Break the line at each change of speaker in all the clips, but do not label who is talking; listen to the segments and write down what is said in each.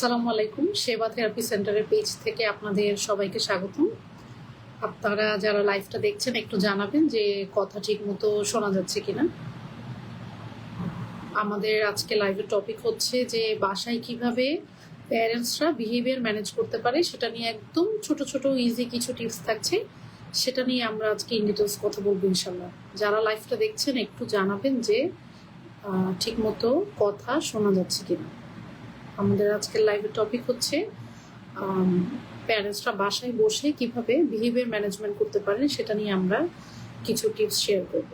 আসসালামু আলাইকুম। সেবা থেরাপি সেন্টারের পেজ থেকে আপনাদের সবাইকে স্বাগতম। আপনারা যারা লাইভটা দেখছেন, একটু জানাবেন যে কথা ঠিক মতো শোনা যাচ্ছে কিনা। আমাদের আজকে লাইভের টপিক হচ্ছে যে বাসায় কীভাবে প্যারেন্টসরা বিহেভিয়ার ম্যানেজ করতে পারে, সেটা নিয়ে একদম ছোট ছোট ইজি কিছু টিপস থাকছে। সেটা নিয়ে আমরা আজকে ইন ডিটেলস কথা বলব ইনশাল্লাহ যারা লাইভটা দেখছেন, একটু জানাবেন যে ঠিক মতো কথা শোনা যাচ্ছে কিনা। আমাদের আজকের লাইভের টপিক হচ্ছে প্যারেন্টসরা বাসায় বসে কীভাবে বিহেভিয়ার ম্যানেজমেন্ট করতে পারেন সেটা নিয়ে আমরা কিছু টিপস শেয়ার করব।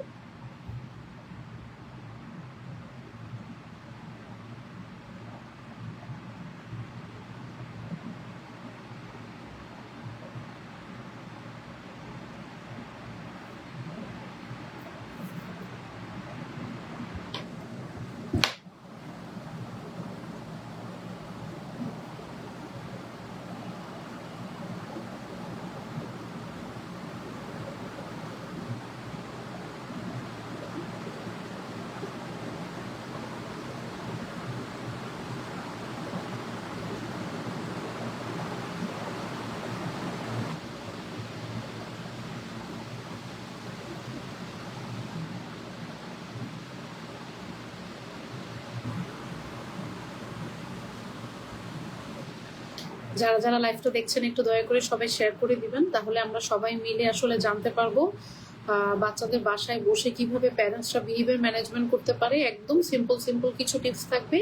যারা যারা লাইভটা দেখছেন, একটু দয়া করে সবাই শেয়ার করে দিবেন, তাহলে আমরা সবাই মিলে আসলে জানতে পারব বাচ্চাদের বাসায় বসে কীভাবে প্যারেন্টসরা বিহেভিয়ার ম্যানেজমেন্ট করতে পারে। একদম সিম্পল সিম্পল কিছু টিপস থাকবে।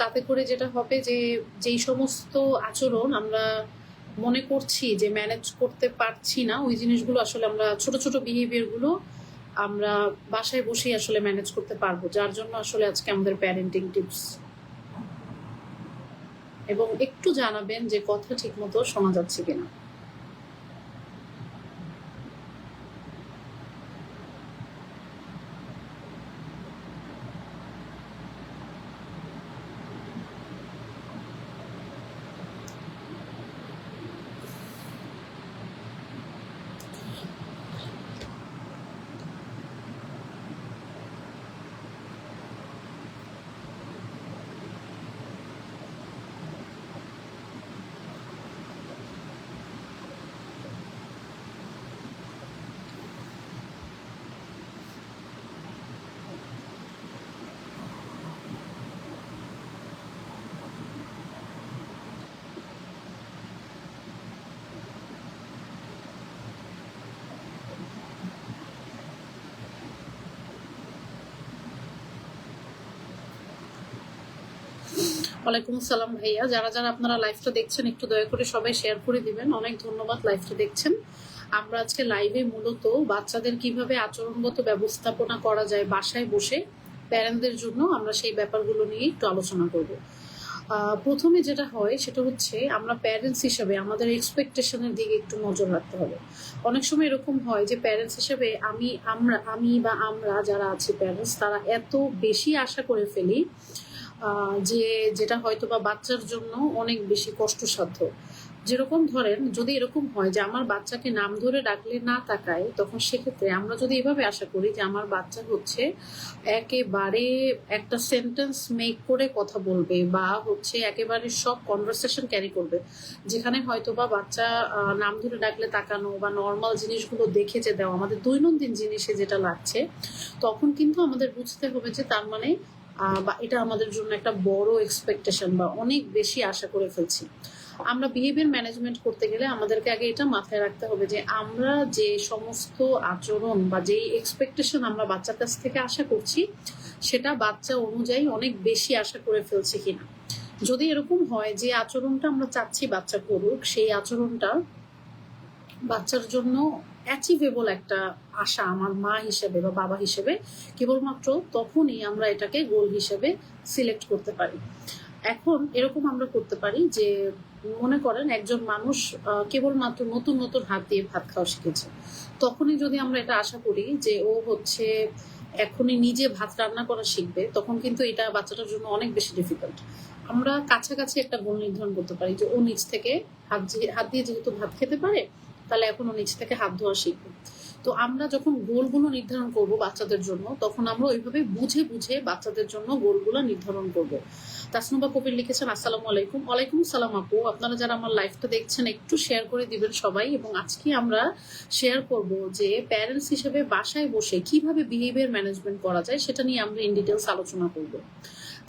তাতে করে যেটা হবে যে, যেই সমস্ত আচরণ আমরা মনে করছি যে ম্যানেজ করতে পারছি না, ওই জিনিসগুলো আসলে আমরা, ছোট ছোট বিহেভিয়ারগুলো আমরা বাসায় বসেই আসলে ম্যানেজ করতে পারব। যার জন্য আসলে আজকে আমাদের প্যারেন্টিং টিপস এবং একটু জানাবেন যে কথা ঠিক মতো শোনা যাচ্ছে কিনা। ওয়ালাইকুম আসসালাম ভাইয়া। যারা যারা আপনারা লাইভটা দেখছেন, একটু দয়া করে সবাই শেয়ার করে দিবেন। অনেক ধন্যবাদ লাইভটা দেখছেন। আমরা আজকে লাইভে মূলত বাচ্চাদের কীভাবে আচরণগত ব্যবস্থাপনা করা যায় বাসায় বসে প্যারেন্টদের জন্য আমরা সেই ব্যাপারগুলো নিয়ে একটু আলোচনা করব। প্রথমে যেটা হয়, সেটা হচ্ছে আমরা প্যারেন্টস হিসেবে আমাদের এক্সপেকটেশনের দিকে একটু নজর রাখতে হবে। অনেক সময় এরকম হয় যে প্যারেন্টস হিসেবে আমি, আমরা, আমি বা আমরা যারা আছি প্যারেন্টস তারা এত বেশি আশা করে ফেলি যে যেটা হয়তো বা বাচ্চার জন্য অনেক বেশি কষ্টসাধ্য। যেরকম ধরেন, যদি এরকম হয় যে আমার বাচ্চাকে নাম ধরে ডাকলে না তাকায়, তখন সেক্ষেত্রে আমরা যদি এভাবে আশা করি যে আমার বাচ্চা হচ্ছে একেবারে একটা সেন্টেন্স মেক করে কথা বলবে বা হচ্ছে একেবারে সব কনভারসেশন ক্যারি করবে, যেখানে হয়তো বা বাচ্চা নাম ধরে ডাকলে তাকানো বা নর্মাল জিনিসগুলো দেখে যে দেওয়া, আমাদের দৈনন্দিন জিনিসে যেটা লাগছে, তখন কিন্তু আমাদের বুঝতে হবে যে তার মানে বা এটা আমাদের জন্য একটা বড় এক্সপেকটেশন বা অনেক বেশি আশা করে ফেলছি। আমরা বিহেভিয়ার ম্যানেজমেন্ট করতে গেলে আমাদেরকে আগে এটা মাথায় রাখতে হবে যে আমরা যে সমস্ত আচরণ বা যেই এক্সপেকটেশন আমরা বাচ্চার কাছ থেকে আশা করছি, সেটা বাচ্চা অনুযায়ী অনেক বেশি আশা করে ফেলছে কিনা। যদি এরকম হয় যে আচরণটা আমরা চাচ্ছি বাচ্চা করুক, সেই আচরণটা বাচ্চার জন্য অ্যাচিভেবল একটা আশা আমার মা হিসেবে বা বাবা হিসেবে, কেবলমাত্র তখনই আমরা এটাকে গোল হিসেবে সিলেক্ট করতে পারি। এখন এরকম আমরা করতে পারি যে, মনে করেন একজন মানুষ কেবলমাত্র নতুন নতুন হাত দিয়ে ভাত খাওয়া শিখেছে। তখনই যদি আমরা এটা আশা করি যে ও হচ্ছে এখনই নিজে ভাত রান্না করা শিখবে, তখন কিন্তু এটা বাচ্চাটার জন্য অনেক বেশি ডিফিকাল্ট আমরা কাছাকাছি একটা গোল নির্ধারণ করতে পারি যে ও নিজ থেকে হাত হাত দিয়ে যেহেতু ভাত খেতে পারে তাহলে এখন নিচ থেকে হাত ধোয়া শিখবে। তো আমরা যখন গোলগুলো নির্ধারণ করব বাচ্চাদের জন্য, তখন আমরা ওইভাবে বুঝে বুঝে বাচ্চাদের জন্য গোলগুলো নির্ধারণ করব। তাসনুবা কবির লিখেছেন, আসসালামু আলাইকুম। ওয়ালাইকুম সালাম আপু। আপনারা যারা আমার লাইফটা দেখছেন, একটু শেয়ার করে দিবেন সবাই এবং আজকে আমরা শেয়ার করব যে প্যারেন্টস হিসেবে বাসায় বসে কীভাবে বিহেভিয়ার ম্যানেজমেন্ট করা যায় সেটা নিয়ে আমরা ইন ডিটেলস আলোচনা করব।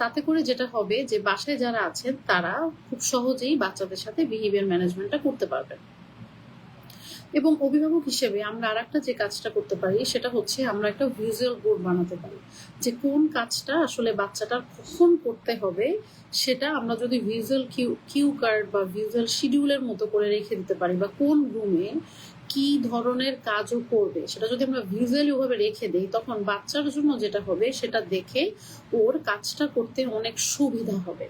তাতে করে যেটা হবে যে বাসায় যারা আছেন, তারা খুব সহজেই বাচ্চাদের সাথে বিহেভিয়ার ম্যানেজমেন্টটা করতে পারবেন। এবং অভিভাবক হিসেবে আমরা আর একটা যে কাজটা করতে পারি, সেটা হচ্ছে আমরা একটা ভিজুয়াল বোর্ড বানাতে পারি। যে কোন কাজটা আসলে বাচ্চাটার কখন করতে হবে, সেটা আমরা যদি ভিজুয়াল কিউ কিউ কার্ড বা ভিজুয়াল শিডিউলের মতো করে রেখে দিতে পারি বা কোন রুমে কি ধরনের কাজও করবে, সেটা যদি আমরা ভিজুয়ালি ওভাবে রেখে দিই, তখন বাচ্চার জন্য যেটা হবে, সেটা দেখে ওর কাজটা করতে অনেক সুবিধা হবে।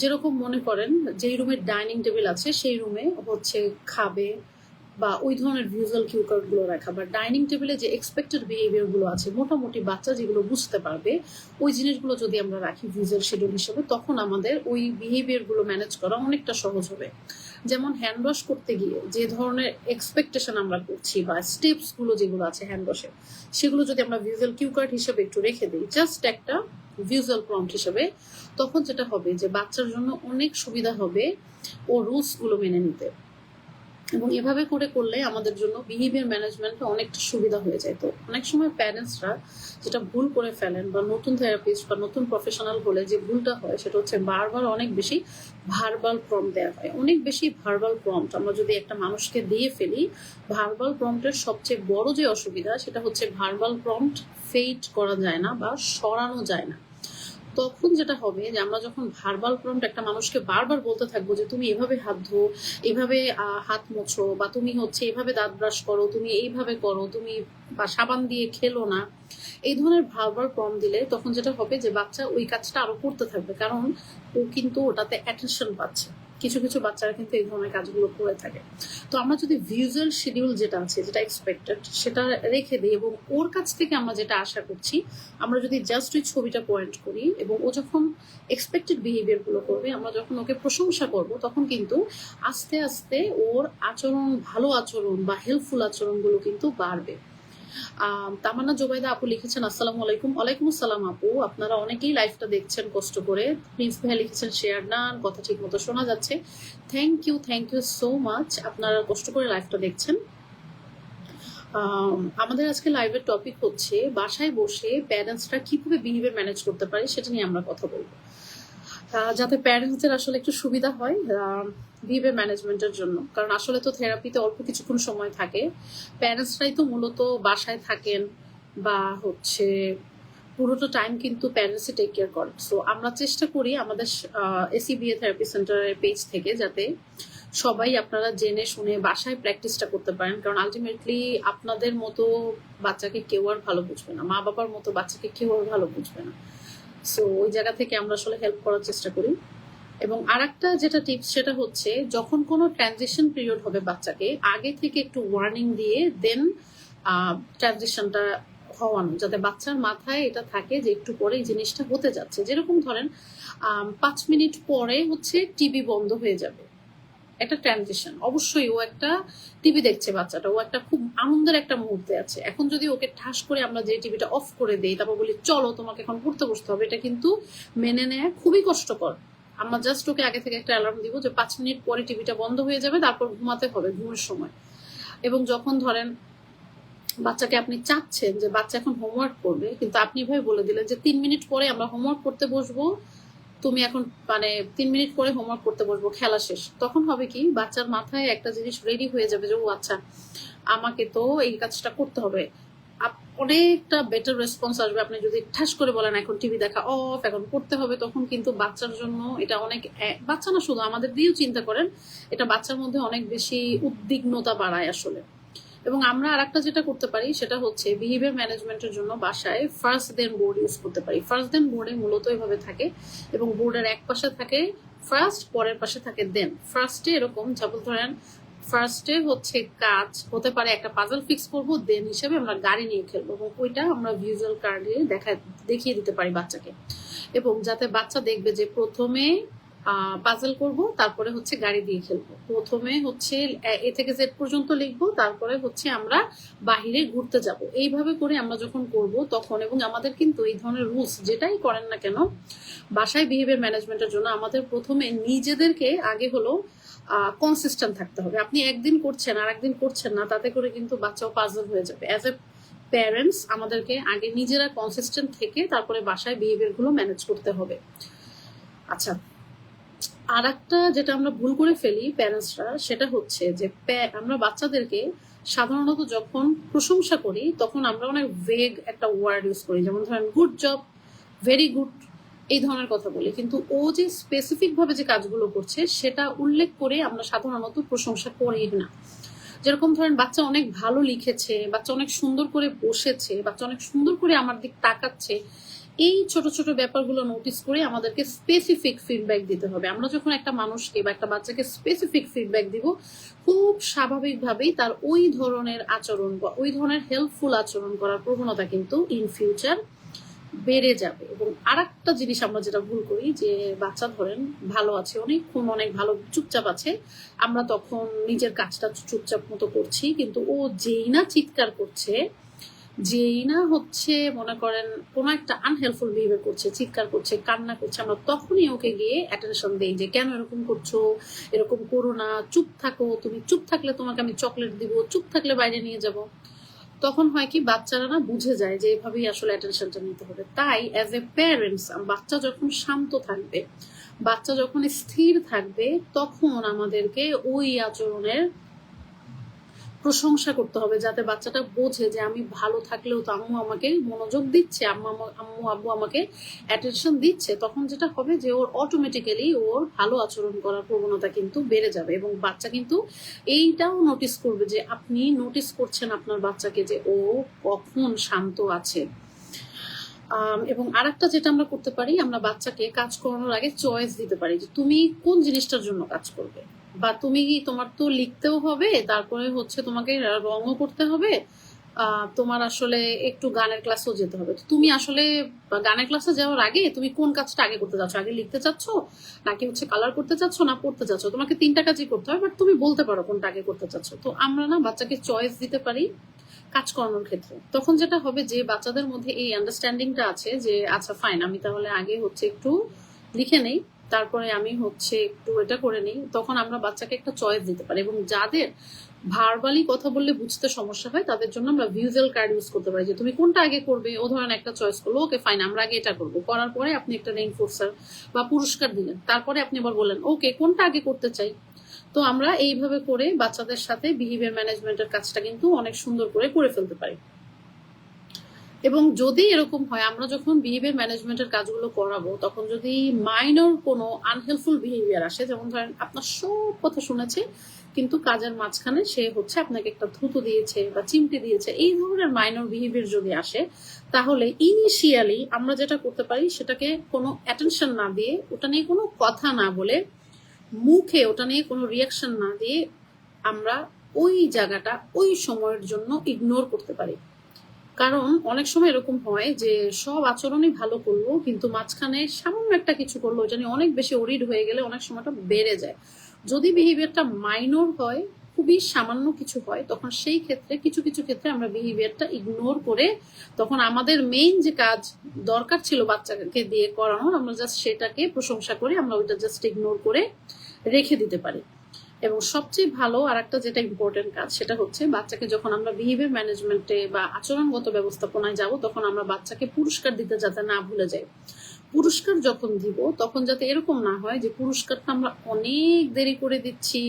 যেরকম মনে করেন, যেই রুমে ডাইনিং টেবিল আছে, সেই রুমে হচ্ছে খাবে বা ওই ধরনের ভিজুয়াল কিউ গুলো রাখা বা ডাইনিং টেবিলে যে এক্সপেক্টেড বিহেভিয়ারগুলো আছে, মোটামুটি বাচ্চা যেগুলো বুঝতে পারবে, ওই জিনিসগুলো যদি আমরা রাখি ভিজুয়াল শিডিউল হিসেবে, তখন আমাদের ওই বিহেভিয়ারগুলো ম্যানেজ করা অনেকটা সহজ হবে। যেমন হ্যান্ড ওয়াশ করতে গিয়ে যে ধরনের এক্সপেকটেশন আমরা করছি বা স্টেপসগুলো যেগুলো আছে হ্যান্ড ওয়াশে সেগুলো যদি আমরা ভিজুয়াল কিউ কার্ড হিসেবে একটু রেখে দিই জাস্ট একটা ভিজুয়াল প্রম্পট হিসেবে, তখন যেটা হবে যে বাচ্চার জন্য অনেক সুবিধা হবে ও রুলসগুলো মেনে নিতে। এবং এভাবে করে করলে আমাদের জন্য বিহেভিয়ার ম্যানেজমেন্টে অনেকটা সুবিধা হয়ে যায়। তো অনেক সময় প্যারেন্টসরা যেটা ভুল করে ফেলেন বা নতুন থেরাপিস্ট বা নতুন প্রফেশনাল হলে যে ভুলটা হয়, সেটা হচ্ছে বারবার অনেক বেশি ভার্বাল প্রম্পট দেওয়া হয়। অনেক বেশি ভার্বাল প্রম্পট আমরা যদি একটা মানুষকে দিয়ে ফেলি ভার্বাল প্রম্পটের সবচেয়ে বড় যে অসুবিধা, সেটা হচ্ছে ভার্বাল প্রম্পট ফেইট করা যায় না বা সরানো যায় না। তখন যেটা হবে যে আমরা যখন ভার্বাল প্রম্পট একটা মানুষকে বারবার বলতে থাকব যে তুমি এভাবে হাত ধো, এভাবে হাত মোছো বা তুমি হচ্ছে এভাবে দাঁত ব্রাশ করো, তুমি এইভাবে করো, তুমি বা সাবান দিয়ে খেলো না, এই ধরনের ভার্বাল প্রম দিলে তখন যেটা হবে যে বাচ্চা ওই কাজটা আরও করতে থাকবে। কারণ ও কিন্তু ওটাতে অ্যাটেনশন পাচ্ছে। কিছু কিছু বাচ্চারা কিন্তু এই ধরনের কাজগুলো করে থাকে। তো আমরা যদি ভিজুয়াল শিডিউল যেটা আছে, যেটা এক্সপেক্টেড সেটা রেখে দিই এবং ওর কাছ থেকে আমরা যেটা আশা করছি, আমরা যদি জাস্ট ওই ছবিটা পয়েন্ট করি এবং ও যখন এক্সপেক্টেড বিহেভিয়ারগুলো করবে, আমরা যখন ওকে প্রশংসা করব, তখন কিন্তু আস্তে আস্তে ওর আচরণ, ভালো আচরণ বা হেল্পফুল আচরণগুলো কিন্তু বাড়বে। তামান্না জোবাইদা আপু লিখেছেন, আসসালামু আলাইকুম। ওয়ালাইকুম আসসালাম আপু। আপনারা অনেকেই লাইফটা দেখছেন কষ্ট করে। প্রিন্স ভাইয়া লিখেছেন, শেয়ার নান। কথা ঠিক মতো শোনা যাচ্ছে। Thank you thank you so much আপনারা কষ্ট করে লাইফটা দেখছেন। আমাদের আজকে লাইভের টপিক হচ্ছে, বাসায় বসে প্যারেন্টসরা কীভাবে বিহেভিয়ার ম্যানেজ করতে পারে, সেটা নিয়ে আমরা কথা বলব। যাতে প্যারেন্টসদের আসলে একটু সুবিধা হয় বিহেভিয়ার ম্যানেজমেন্টের জন্য। কারণ আসলে তো থেরাপিতে অল্প কিছুক্ষণ সময় থাকে। প্যারেন্টসরাই তো মূলত বাসায় থাকেন বা হচ্ছে পুরোটা টাইম কিন্তু প্যারেন্টসই টেক কেয়ার করে সো আমরা চেষ্টা করি আমাদের এসিবিএ থেরাপি সেন্টারের পেজ থেকে যাতে সবাই আপনারা জেনে শুনে বাসায় প্র্যাকটিসটা করতে পারেন। কারণ আলটিমেটলি আপনাদের মতো বাচ্চাকে কেউ আর ভালো বুঝবে না। মা বাবার মতো বাচ্চাকে কেউ আর ভালো বুঝবে না। সো ওই জায়গা থেকে আমরা আসলে হেল্প করার চেষ্টা করি। এবং আর যেটা টিপস সেটা হচ্ছে যখন কোনো ট্রানজিশন পিরিয়ড হবে বাচ্চাকে, আগে থেকে একটু ওয়ার্নিং দিয়ে দেন ট্রানজিশনটা হওয়ানো, যাতে বাচ্চার মাথায় এটা থাকে যে একটু পরে এই জিনিসটা হতে যাচ্ছে। যেরকম ধরেন পাঁচ মিনিট পরে হচ্ছে টিভি বন্ধ হয়ে যাবে। একটা ট্রানজিশন অবশ্যই ও একটা টিভি দেখছে বাচ্চাটা, ও একটা খুব আনন্দের একটা মুহূর্তে আছে। এখন যদি ওকে ঠাস করে আমরা যে টিভিটা অফ করে দেই, তারপর বলি, চলো, তোমাকে এখন পড়তে বসতে হবে। এটা কিন্তু মেনে নেয় খুবই কষ্টকর। আমরা জাস্ট ওকে আগে থেকে একটা অ্যালার্ম দিব যে, পাঁচ মিনিট পরে টিভিটা বন্ধ হয়ে যাবে, তারপর ঘুমাতে হবে, ঘুমের সময়। এবং যখন ধরেন বাচ্চাকে আপনি চাচ্ছেন যে, বাচ্চা এখন হোমওয়ার্ক করবে, কিন্তু আপনি ভাবে বলে দিলেন যে, তিন মিনিট পরে আমরা হোমওয়ার্ক করতে বসবো তুমি এখন মানে তিন মিনিট পরে হোমওয়ার্ক করতে বসবো, খেলা শেষ। তখন হবে কি, বাচ্চার মাথায় একটা জিনিস রেডি হয়ে যাবে যে, ও আচ্ছা আমাকে তো এই কাজটা করতে হবে। অনেকটা বেটার রেসপন্স আসবে। আপনি যদি ঠাস করে বলেন, এখন টিভি দেখা অফ এখন করতে হবে, তখন কিন্তু বাচ্চার জন্য এটা অনেক বাচ্চা না শুধু, আমাদের দিয়েও চিন্তা করেন, এটা বাচ্চার মধ্যে অনেক বেশি উদ্বিগ্নতা বাড়ায় আসলে। এবং আমরা আর একটা যেটা করতে পারি, সেটা হচ্ছে বিহেভিয়ার ম্যানেজমেন্টের জন্য বাসায় ফার্স্ট দেন বোর্ড ইউজ করতে পারি। ফার্স্ট দেন বোর্ডে মূলত এভাবে থাকে এবং বোর্ডের এক পাশে থাকে ফার্স্ট পরের পাশে থাকে দেন ফার্স্টে এরকম যেমন ধরেন ফার্স্টে হচ্ছে কাজ, হতে পারে একটা পাজল ফিক্স করব দেন হিসেবে আমরা গাড়ি নিয়ে খেলব এবং ওইটা আমরা ভিজুয়াল কার্ডে দেখা, দেখিয়ে দিতে পারি বাচ্চাকে। এবং যাতে বাচ্চা দেখবে যে প্রথমে পাজল করব, তারপরে হচ্ছে গাড়ি দিয়ে খেলব। প্রথমে হচ্ছে, এ- থেকে জেড পর্যন্ত লিখব, তারপরে হচ্ছে আমরা বাহিরে ঘুরতে যাব। এইভাবে করে আমরা যখন করব, তখন এবং আমাদের কিন্তু এই ধরনের রুলস যেটাই করেন না কেন, বাসায় বিহেভিয়ার ম্যানেজমেন্টের জন্য আমাদের প্রথমে নিজেদেরকে আগে হলো কনসিস্টেন্ট থাকতে হবে। আপনি একদিন করছেন আর একদিন করছেন না, তাতে করে কিন্তু বাচ্চাও পাজল হয়ে যাবে। অ্যাজ এ প্যারেন্টস আমাদেরকে আগে নিজেরা কনসিস্টেন্ট থেকে তারপরে বাসায় বিহেভিয়ারগুলো ম্যানেজ করতে হবে। আচ্ছা আর একটা যেটা আমরা ভুল করে ফেলি প্যারেন্টসরা সেটা হচ্ছে যে আমরা বাচ্চাদেরকে সাধারণত যখন প্রশংসা করি, তখন আমরা অনেক ভেগ একটা ওয়ার্ড ইউজ করি। যেমন ধরেন গুড জব ভেরি গুড এই ধরনের কথা বলি। কিন্তু ও যে স্পেসিফিক ভাবে যে কাজগুলো করছে, সেটা উল্লেখ করে আমরা সাধারণত প্রশংসা করি না। যেরকম ধরেন, বাচ্চা অনেক ভালো লিখেছে, বাচ্চা অনেক সুন্দর করে বসেছে, বাচ্চা অনেক সুন্দর করে আমার দিক তাকাচ্ছে এই ছোট ছোট ব্যাপারগুলো নোটিস করে আমাদেরকে স্পেসিফিক ফিডব্যাক দিতে হবে। আমরা যখন একটা মানুষকে বা একটা বাচ্চাকে স্পেসিফিক ফিডব্যাক দিব, খুব স্বাভাবিকভাবেই তার ওই ধরনের আচরণ বা ওই ধরনের হেল্পফুল আচরণ করার প্রবণতা কিন্তু ইন ফিউচার বেড়ে যাবে। এবং আর একটা জিনিস আমরা যেটা ভুল করি, যে বাচ্চা ধরেন ভালো আছে, অনেকক্ষণ অনেক ভালো চুপচাপ আছে, আমরা তখন নিজের কাজটা চুপচাপ মতো করছি, কিন্তু ও যেই না চিৎকার করছে যেই না হচ্ছে, মনে করেন, কোনো একটা আনহেল্পফুল বিহেভিয়ার করছে, চিৎকার করছে, কান্না করছে, আমরা তখনই ওকে গিয়ে অ্যাটেনশন দেই যে, কেন এরকম করছ? এরকম করো না, চুপ থাকো, তুমি চুপ থাকলে তোমাকে আমি চকলেট দিব, চুপ থাকলে বাইরে নিয়ে যাব। তখন হয় কি, বাচ্চারা না বুঝে যায় যে, এভাবেই আসলে অ্যাটেনশনটা নিতে হবে। তাই অ্যাজ এ প্যারেন্টস বাচ্চা যখন শান্ত থাকবে, বাচ্চা যখন স্থির থাকবে, তখন আমাদেরকে ওই আচরণের প্রশংসা করতে হবে যাতে বাচ্চাটা বোঝে যে আমি ভালো থাকলেও তো আম্মু আমাকে মনোযোগ দিচ্ছে, আম্মু আম্মু আব্বু আমাকে অ্যাটেনশন দিচ্ছে। তখন যেটা হবে যে ওর অটোমেটিক্যালি ওর ভালো আচরণ করার প্রবণতা কিন্তু বেড়ে যাবে এবং বাচ্চা কিন্তু এইটাও নোটিস করবে যে আপনি নোটিস করছেন আপনার বাচ্চাকে যে ও কখন শান্ত আছে। এবং আরেকটা যেটা আমরা করতে পারি, আমরা বাচ্চাকে কাজ করানোর আগে চয়েস দিতে পারি যে তুমি কোন জিনিসটার জন্য কাজ করবে। বা তুমি কি তোমার তো লিখতেও হবে, তারপরে হচ্ছে তোমাকে রঙও করতে হবে তোমার আসলে একটু গানের ক্লাসেও যেতে হবে। তুমি আসলে গানের ক্লাসে যাওয়ার আগে তুমি কোন কাজটা আগে করতে চাচ্ছ? আগে লিখতে চাচ্ছ? নাকি হচ্ছে কালার করতে চাচ্ছ না পড়তে চাচ্ছ? তোমাকে তিনটা কাজই করতে হবে বাট তুমি বলতে পারো কোনটা আগে করতে চাচ্ছ। তো আমরা না বাচ্চাকে চয়েস দিতে পারি কাজ করানোর ক্ষেত্রে। তখন যেটা হবে যে বাচ্চাদের মধ্যে এই আন্ডারস্ট্যান্ডিংটা আছে যে আচ্ছা ফাইন আমি তাহলে আগে হচ্ছে একটু লিখে নেই। তারপরে আমি হচ্ছে একটু এটা করে নিই, তখন আমরা বাচ্চাকে একটা চয়েস দিতে পারি এবং যাদের ভার্বালি কথা বললে বুঝতে সমস্যা হয়, তাদের জন্য আমরা ভিজুয়াল কার্ড ইউজ করতে পারি যে তুমি কোনটা আগে করবে, ও ধরেন একটা চয়েস করল, ওকে ফাইন আমরা আগে এটা করব। করার পরে আপনি একটা রেইনফোর্সার বা পুরস্কার দিলেন, তারপরে আপনি আবার বললেন ওকে কোনটা আগে করতে চাই? তো আমরা এইভাবে করে বাচ্চাদের সাথে বিহেভিয়ার ম্যানেজমেন্টের কাজটা কিন্তু অনেক সুন্দর করে করে ফেলতে পারি। এবং যদি এরকম হয়, আমরা যখন বিহেভিয়ার ম্যানেজমেন্টের কাজগুলো করাবো, তখন যদি মাইনর কোনো আনহেল্পফুল বিহেভিয়ার আসে, যেমন ধরেন আপনার সব কথা শুনেছে, কিন্তু কাজের মাঝখানে সে হচ্ছে আপনাকে একটা থুতু দিয়েছে বা চিমটি দিয়েছে, এই ধরনের মাইনর বিহেভিয়ার যদি আসে, তাহলে ইনিশিয়ালি আমরা যেটা করতে পারি, সেটাকে কোনো অ্যাটেনশন না দিয়ে, ওটা নিয়ে কোনো কথা না বলে, মুখে ওটা নিয়ে কোনো রিয়াকশন না দিয়ে আমরা ওই জায়গাটা, ওই সময়ের জন্য ইগনোর করতে পারি। কারণ অনেক সময় এরকম হয় যে সব আচরণই ভালো করল, কিন্তু মাঝখানে সামান্য একটা কিছু করল নিয়ে অনেক বেশি ওরিড হয়ে গেলে অনেক সময়টা বেড়ে যায়। যদি বিহেভিয়ারটা মাইনর হয়, খুবই সামান্য কিছু হয়, তখন সেই ক্ষেত্রে, কিছু কিছু ক্ষেত্রে আমরা বিহেভিয়ারটা ইগনোর করে তখন আমাদের মেইন যে কাজ দরকার ছিল বাচ্চাকে দিয়ে করানোর, আমরা জাস্ট সেটাকে প্রশংসা করে আমরা ওইটা জাস্ট ইগনোর করে রেখে দিতে পারি। এবং সবচেয়ে ভালো আর একটা যেটা ইম্পর্টেন্ট কাজ, সেটা হচ্ছে বাচ্চাকে যখন আমরা বিহেভিয়ার ম্যানেজমেন্টে বা আচরণগত ব্যবস্থাপনায় যাব, তখন আমরা বাচ্চাকে পুরস্কার দিতে যাতে না ভুলে যাই। পুরস্কার যখন দিব, তখন যাতে এরকম না হয় যে পুরস্কারটা আমরা অনেক দেরি করে দিচ্ছি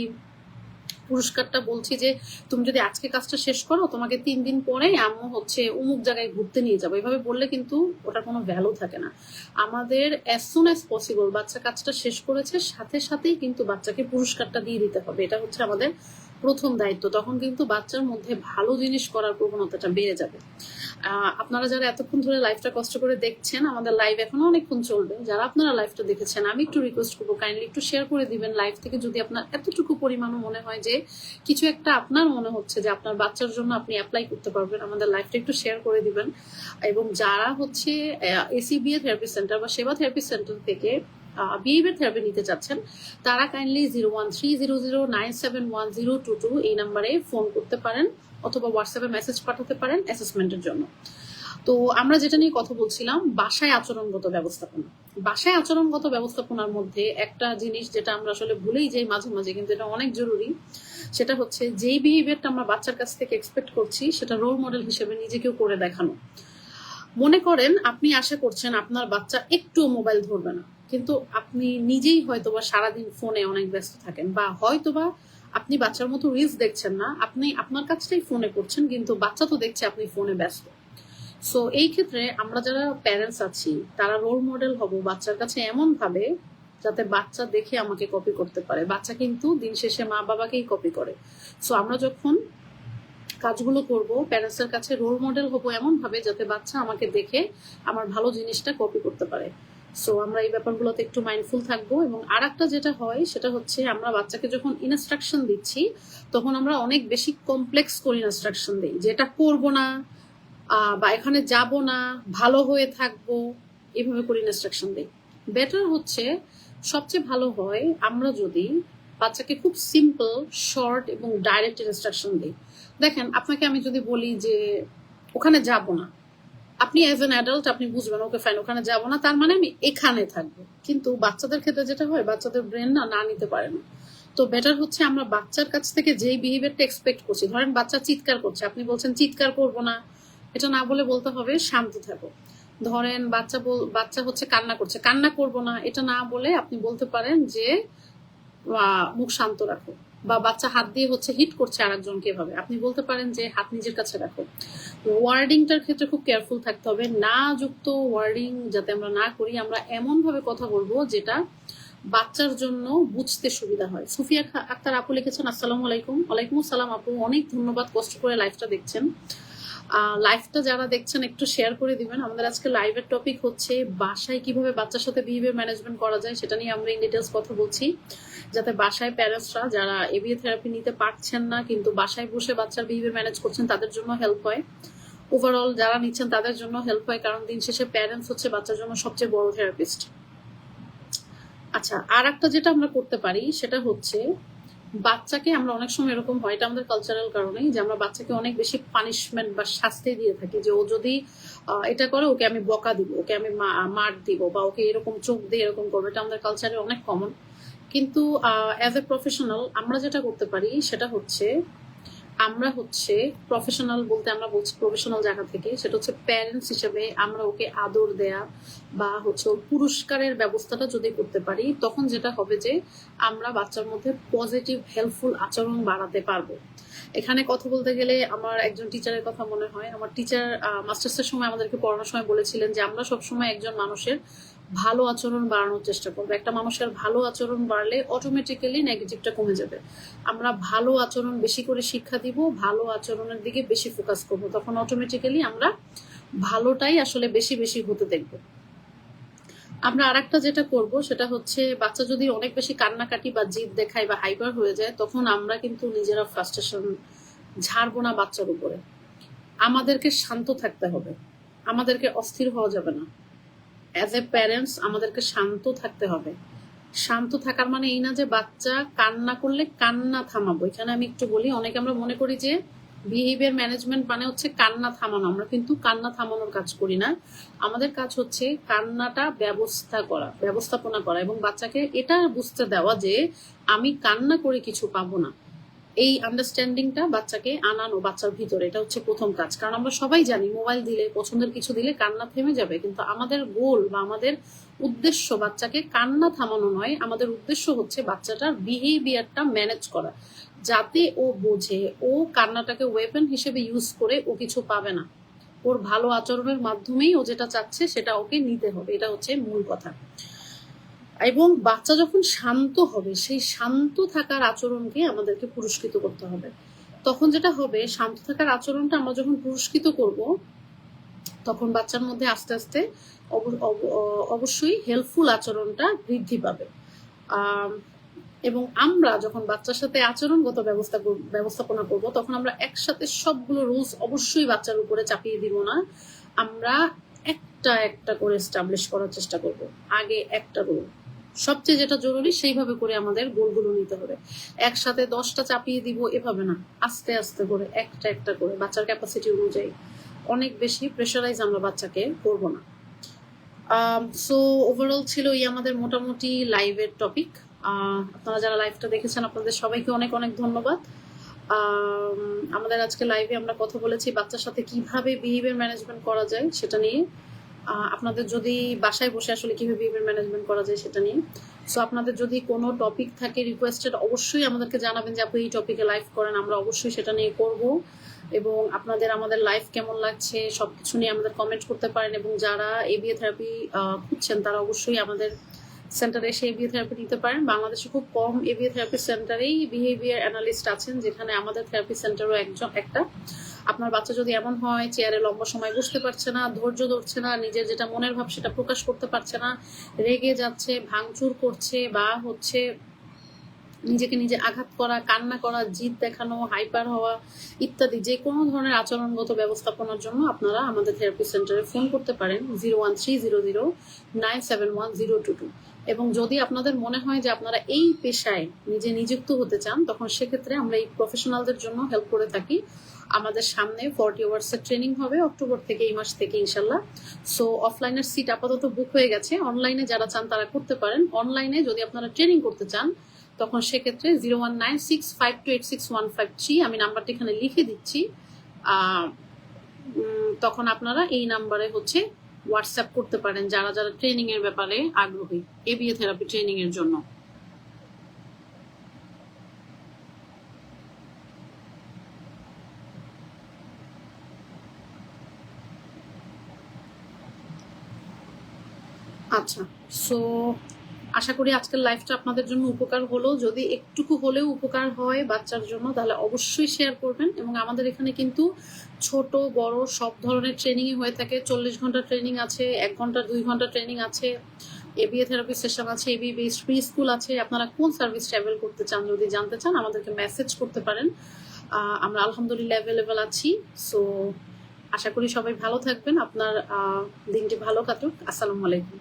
পুরস্কারটা বলছি যে তুমি যদি আজকে কাজটা শেষ করো, তোমাকে তিন দিন পরে আম্মু হচ্ছে অমুক জায়গায় ঘুরতে নিয়ে যাব। এভাবে বললে কিন্তু ওটার কোনো ভ্যালু থাকে না। আমাদের অ্যাজ সুন অ্যাজ পসিবল বাচ্চা কাজটা শেষ করেছে, সাথে সাথেই কিন্তু বাচ্চাকে পুরস্কারটা দিয়ে দিতে হবে। এটা হচ্ছে আমাদের প্রথম দায়িত্ব, তখন কিন্তু বাচ্চার মধ্যে ভালো জিনিস করার প্রবণতাটা বেড়ে যাবে। আপনারা যারা এতক্ষণ ধরে লাইফটা কষ্ট করে দেখছেন, আমাদের লাইভ এখনও অনেকক্ষণ চলবে। যারা আপনারা লাইভটা দেখেছেন, আমি একটু রিকোয়েস্ট করব কাইন্ডলি একটু শেয়ার করে দিবেন লাইভ থেকে যদি আপনার এতটুকু পরিমাণও মনে হয় যে, কিছু একটা আপনার মনে হচ্ছে যে, আপনার বাচ্চার জন্য আপনি অ্যাপ্লাই করতে পারবেন, আমাদের লাইভটা একটু শেয়ার করে দিবেন। এবং যারা হচ্ছে এসিবিএ থেরাপি সেন্টার বা সেবা থেরাপি সেন্টার থেকে বিহেভিয়ার থেরাপি নিতে চাচ্ছেন, তারা kindly zero one three zero zero nine seven one zero two two এই নাম্বারে ফোন করতে পারেন অথবা হোয়াটসঅ্যাপে মেসেজ পাঠাতে পারেন অ্যাসেসমেন্টের জন্য। তো আমরা যেটা নিয়ে কথা বলছিলাম, বাসায় আচরণগত ব্যবস্থাপনা। বাসায় আচরণগত ব্যবস্থাপনার মধ্যে একটা জিনিস যেটা আমরা আসলে ভুলেই যাই মাঝে মাঝে, কিন্তু এটা অনেক জরুরি, সেটা হচ্ছে যেই বিহেভিয়ারটা আমরা বাচ্চার কাছ থেকে এক্সপেক্ট করছি, সেটা রোল মডেল হিসেবে নিজেকেও করে দেখানো। মনে করেন আপনি আশা করছেন আপনার বাচ্চা একটু মোবাইল ধরবে না। কিন্তু আপনি নিজেই হয়তোবা সারাদিন ফোনে অনেক ব্যস্ত থাকেন বা হয়তোবা আপনি বাচ্চার মতো রিলস দেখছেন না, আপনি আপনার কাছটাই ফোনে করছেন, কিন্তু বাচ্চা তো দেখছে আপনি ফোনে ব্যস্ত। সো এই ক্ষেত্রে আমরা যারা প্যারেন্টস আছি, তারা রোল মডেল হব, বাচ্চার কাছে এমন ভাবে যাতে বাচ্চা দেখে আমাকে কপি করতে পারে। বাচ্চা কিন্তু দিন শেষে মা বাবাকেই কপি করে। সো আমরা যখন কাজগুলো করব, প্যারেন্টসের কাছে রোল মডেল হব এমন ভাবে যাতে বাচ্চা আমাকে দেখে আমার ভালো জিনিসটা কপি করতে পারে। সো আমরা এই ব্যাপারগুলোতে একটু মাইন্ডফুল থাকব এবং আর একটা যেটা হয়, সেটা হচ্ছে আমরা বাচ্চাকে যখন ইনস্ট্রাকশন দিচ্ছি, তখন আমরা অনেক বেশি কমপ্লেক্স করে ইনস্ট্রাকশন দিই। যেটা করব না বা এখানে যাব না, ভালো হয়ে থাকব, এভাবে করে ইনস্ট্রাকশন দিই। বেটার হচ্ছে, সবচেয়ে ভালো হয়, আমরা যদি বাচ্চাকে খুব সিম্পল শর্ট এবং ডাইরেক্ট ইনস্ট্রাকশন দিই। দেখেন, আপনাকে আমি যদি বলি যে ওখানে যাব না, আপনি অ্যাজ এন অ্যাডাল্ট আপনি বুঝবেন ওকে ফাইন ওখানে যাব না, তার মানে আমি এখানে থাকব। কিন্তু বাচ্চাদের ক্ষেত্রে যেটা হয়, বাচ্চাদের ব্রেন না না নিতে পারে না। তো বেটার হচ্ছে আমরা বাচ্চার কাছ থেকে যেই বিহেভিয়ারটা এক্সপেক্ট করছি, ধরেন বাচ্চা চিৎকার করছে, আপনি বলছেন চিৎকার করব না, এটা না বলে বলতে হবে শান্ত থাকো। ধরেন বাচ্চা বাচ্চা হচ্ছে কান্না করছে, কান্না করব না, এটা না বলে আপনি বলতে পারেন যে মুখ শান্ত রাখো। বা বাচ্চা হাত দিয়ে হচ্ছে হিট করছে আরেকজনকে এভাবে। আপনি বলতে পারেন যে হাত নিজের কাছে রাখো। ওয়ার্ডিংটার ক্ষেত্রে খুব কেয়ারফুল থাকতে হবে। না যুক্ত ওয়ার্ডিং যাতে আমরা না করি, আমরা এমন ভাবে কথা বলব যেটা বাচ্চার জন্য বুঝতে সুবিধা হয়। সুফিয়া আক্তার আপু লিখেছেন, আসসালামু আলাইকুম। ওয়ালাইকুম আসসালাম আপু। অনেক ধন্যবাদ কষ্ট করে লাইভটা দেখছেন। লাইভটা যারা দেখছেন একটু শেয়ার করে দিবেন। আমাদের আজকে লাইভের টপিক হচ্ছে বাসায় কীভাবে বাচ্চার সাথে বিহেভিয়ার ম্যানেজমেন্ট করা যায়, সেটা নিয়ে আমরা ইন ডিটেলস কথা বলছি। যাতে বাসায় প্যারেন্টসরা যারা এবিএ থেরাপি নিতে পারছেন না, কিন্তু বাসায় বসে বাচ্চার বিহেভিয়ার ম্যানেজ করছেন, তাদের জন্য হেল্প হয়। ওভারঅল যারা নিচ্ছেন, তাদের জন্য হেল্প হয়, কারণ দিন শেষে প্যারেন্টস হচ্ছে বাচ্চার জন্য সবচেয়ে বড় থেরাপিস্ট আচ্ছা আর একটা যেটা আমরা করতে পারি, সেটা হচ্ছে বাচ্চাকে আমরা অনেক সময় এরকম হয়, এটা আমাদের কালচারাল কারণেই, যে আমরা বাচ্চাকে অনেক বেশি পানিশমেন্ট বা শাস্তি দিয়ে থাকি, যে ও যদি এটা করে, ওকে আমি বকা দিব, ওকে আমি মার দিব, বা ওকে এরকম চোখ দিয়ে এরকম করব, এটা আমাদের কালচারে অনেক কমন কিন্তু অ্যাজ এ প্রফেশনাল আমরা যেটা করতে পারি সেটা হচ্ছে, আমরা হচ্ছে প্রফেশনাল বলতে আমরা বলছি প্রফেশনাল জায়গা থেকে, সেটা হচ্ছে প্যারেন্টস হিসেবে আমরা ওকে আদর দেয়া বা হচ্ছে পুরস্কারের ব্যবস্থাটা যদি করতে পারি, তখন যেটা হবে যে আমরা বাচ্চার মধ্যে পজিটিভ হেল্পফুল আচরণ বাড়াতে পারব। এখানে কথা বলতে গেলে আমার একজন টিচারের কথা মনে হয়। আমার টিচার মাস্টার্সের সময় আমাদেরকে পড়ানোর সময় বলেছিলেন যে আমরা সবসময় একজন মানুষের ভালো আচরণ বাড়ানোর চেষ্টা করব। একটা মানুষের ভালো আচরণ বাড়লে অটোমেটিক্যালি নেগেটিভটা কমে যাবে। আমরা ভালো আচরণ বেশি করে শিক্ষা দিব, ভালো আচরণের দিকে বেশি ফোকাস করব। তখন অটোমেটিক্যালি আমরা ভালোটাই আসলে বেশি বেশি হতে দেখব। আমরা আরেকটা যেটা করব, সেটা হচ্ছে বাচ্চা যদি অনেক বেশি কান্নাকাটি বা জিদ দেখায় বা হাইপার হয়ে যায়, তখন আমরা কিন্তু নিজেরা ফ্রাস্ট্রেশন ঝাড়বো না বাচ্চার উপরে। আমাদেরকে শান্ত থাকতে হবে। আমাদেরকে অস্থির হওয়া যাবে না। অ্যাজ এ প্যারেন্টস আমাদেরকে শান্ত থাকতে হবে। শান্ত থাকার মানে এই না যে বাচ্চা কান্না করলে কান্না থামাবো। এখানে আমি একটু বলি, অনেকে আমরা মনে করি যে বিহেভিয়ার ম্যানেজমেন্ট মানে হচ্ছে কান্না থামানো। আমরা কিন্তু কান্না থামানোর কাজ করি না। আমাদের কাজ হচ্ছে কান্নাটা ব্যবস্থা করা, ব্যবস্থাপনা করা এবং বাচ্চাকে এটা বুঝতে দেওয়া যে আমি কান্না করে কিছু পাবো না। এই আন্ডারস্ট্যান্ডিংটা বাচ্চাকে আনানো, বাচ্চার ভিতরে, এটা হচ্ছে প্রথম কাজ। কারণ আমরা সবাই জানি মোবাইল দিলে, পছন্দের কিছু দিলে কান্না থেমে যাবে, কিন্তু আমাদের গোল বা আমাদের উদ্দেশ্য বাচ্চাকে কান্না থামানো নয়, আমাদের উদ্দেশ্য হচ্ছে বাচ্চাটার বিহেভিয়ারটা ম্যানেজ করা। যাতে ও বোঝে, ও কান্নাটাকে ওয়েপন হিসেবে ইউজ করে ও কিছু পাবে না। ওর ভালো আচরণের মাধ্যমেই ও যেটা চাচ্ছে, সেটা ওকে নিতে হবে। এটা হচ্ছে মূল কথা। এবং বাচ্চা যখন শান্ত হবে, সেই শান্ত থাকার আচরণকে আমাদেরকে পুরস্কৃত করতে হবে। তখন যেটা হবে, শান্ত থাকার আচরণটা আমরা যখন পুরস্কৃত করব, তখন বাচ্চার মধ্যে আস্তে আস্তে অব- অব- অবশ্যই হেল্পফুল আচরণটা বৃদ্ধি পাবে। এবং আমরা যখন বাচ্চার সাথে আচরণগত ব্যবস্থা ব্যবস্থাপনা করব, তখন আমরা একসাথে সবগুলো রুলস অবশ্যই বাচ্চার উপরে চাপিয়ে দিব না। আমরা একটা একটা করে এস্টাবলিশ করার চেষ্টা করব। আগে একটা রুল সবচেয়ে যেটা জরুরি সেইভাবে করে আমাদের গোলগুলো নিতে হবে। একসাথে দশটা চাপিয়ে দিব এভাবে না, আস্তে আস্তে করে, একটা একটা করে। বাচ্চার ক্যাপাসিটি অনুযায়ী। অনেক বেশি প্রেশারাইজ আমরা বাচ্চাকে করব না। সো ওভারঅল ছিল এই আমাদের মোটামুটি লাইভের টপিক আপনারা যারা লাইভটা দেখেছেন, আপনাদের সবাইকে অনেক অনেক ধন্যবাদ। আমাদের আজকে লাইভে আমরা কথা বলেছি বাচ্চার সাথে কীভাবে বিহেভিয়ার ম্যানেজমেন্ট করা যায় সেটা নিয়ে। আপনাদের যদি বাসায় বসে আসলে কীভাবে বিহেভিয়ার ম্যানেজমেন্ট করা যায় সেটা নিয়ে। সো আপনাদের যদি কোনো টপিক থাকে রিকোয়েস্টেড অবশ্যই আমাদেরকে জানাবেন যে, আপনি এই টপিকে লাইভ করেন, আমরা অবশ্যই সেটা নিয়ে করব। এবং আপনাদের আমাদের লাইফ কেমন লাগছে সব কিছু নিয়ে আমাদের কমেন্ট করতে পারেন। এবং যারা এবিএ থেরাপি খুঁজছেন, তারা অবশ্যই আমাদের সেন্টারে এসে এবিএ থেরাপি নিতে পারেন। বাংলাদেশে খুব কম এবিএ থেরাপি সেন্টারেই বিহেভিয়ার অ্যানালিস্ট আছেন, যেখানে আমাদের থেরাপি সেন্টারও একজন, একটা। আপনার বাচ্চা যদি এমন হয়, চেয়ারে লম্বা সময় বসতে পারছে না, ধৈর্য ধরছে না, নিজের যেটা মনের ভাব সেটা প্রকাশ করতে পারছে না, রেগে যাচ্ছে, ভাঙচুর করছে বা হচ্ছে নিজেকে নিজে আঘাত করা, কান্না করা, জিদ দেখানো, হাইপার হওয়া ইত্যাদি যে কোনো ধরনের আচরণগত ব্যবস্থাপনার জন্য আপনারা আমাদের থেরাপি সেন্টারে ফোন করতে পারেন zero one three zero zero nine seven one zero two two এবং যদি আপনাদের মনে হয় যে আপনারা এই পেশায় নিজে নিযুক্ত হতে চান, তখন সেক্ষেত্রে আমরা এই প্রফেশনালদের জন্য হেল্প করে থাকি। আমাদের সামনে ফর্টি আওয়ার্সের ট্রেনিং হবে অক্টোবর থেকে এই মাস থেকে, ইনশাল্লাহ। সো অফলাইনের সিট আপাতত বুক হয়ে গেছে। অনলাইনে যারা চান তারা করতে পারেন। অনলাইনে যদি আপনারা ট্রেনিং করতে চান, তখন সেক্ষেত্রে zero one nine six five two eight six one five three আমি নাম্বারটা এখানে লিখে দিচ্ছি। তখন আপনারা এই নাম্বারে হচ্ছে হোয়াটসঅ্যাপ করতে পারেন যারা যারা ট্রেনিং এর ব্যাপারে আগ্রহী এবিএ থেরাপি ট্রেনিং এর জন্য। আচ্ছা সো আশা করি আজকের লাইফটা আপনাদের জন্য উপকার হলো। যদি একটুকু হলেও উপকার হয় বাচ্চার জন্য, তাহলে অবশ্যই শেয়ার করবেন। এবং আমাদের এখানে কিন্তু ছোট, বড় সব ধরনের ট্রেনিংই হয়ে থাকে। চল্লিশ ঘণ্টা ট্রেনিং আছে, এক ঘণ্টা, দুই ঘণ্টা ট্রেনিং আছে এবিএ থেরাপি সেশন আছে এবি বেসড প্রি স্কুল আছে। আপনারা কোন সার্ভিস ট্রাভেল করতে চান, যদি জানতে চান, আমাদেরকে মেসেজ করতে পারেন। আমরা আলহামদুলিল্লাহ অ্যাভেলেবেল আছি। সো আশা করি সবাই ভালো থাকবেন। আপনার দিনটি ভালো কাটুক। আসসালামু আলাইকুম।